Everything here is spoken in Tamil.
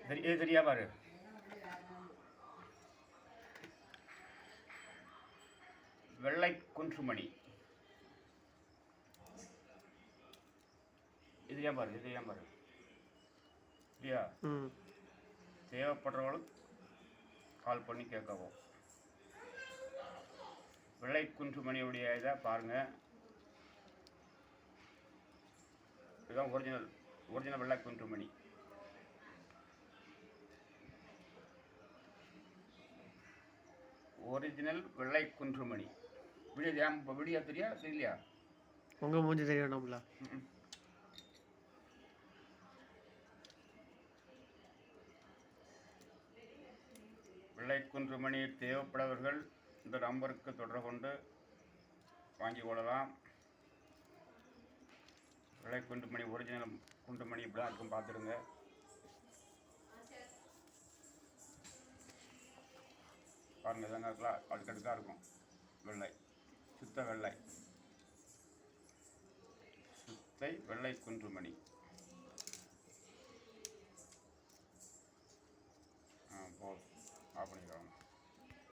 சரி இது சரியா பாரு வெள்ளை குன்றுமணி இது ஏன் பாரு இது ஏன் பாரு சரியா ம் தேவைப்படுறவங்களும் கால் பண்ணி கேட்கவும். வெள்ளை குன்றுமணியுடைய இதை பாருங்கள் இதுதான் ஒரிஜினல் ஒரிஜினல் வெள்ளை குன்றுமணி ஒரிஜினல் வெள்ளை குன்றுமணி வீடியோ வீடியோ தெரியா தெரியலையா? உங்கள் மூஞ்சி தெரிய வேண்டாம்ல வெள்ளை குன்றுமணி தேவைப்படவர்கள் இந்த நம்பருக்கு தொடர்பு கொண்டு வாங்கிக் கொள்ளலாம். வெள்ளை குன்றுமணி ஒரிஜினல் குன்றுமணி இப்படி தான் இருக்கும் பார்த்துடுங்க. பாருங்கள் இதாங்க இருக்கலாம் அடுக்கடுக்காக இருக்கும். வெள்ளை சுத்த வெள்ளை. சுத்தை வெள்ளை குன்றுமணி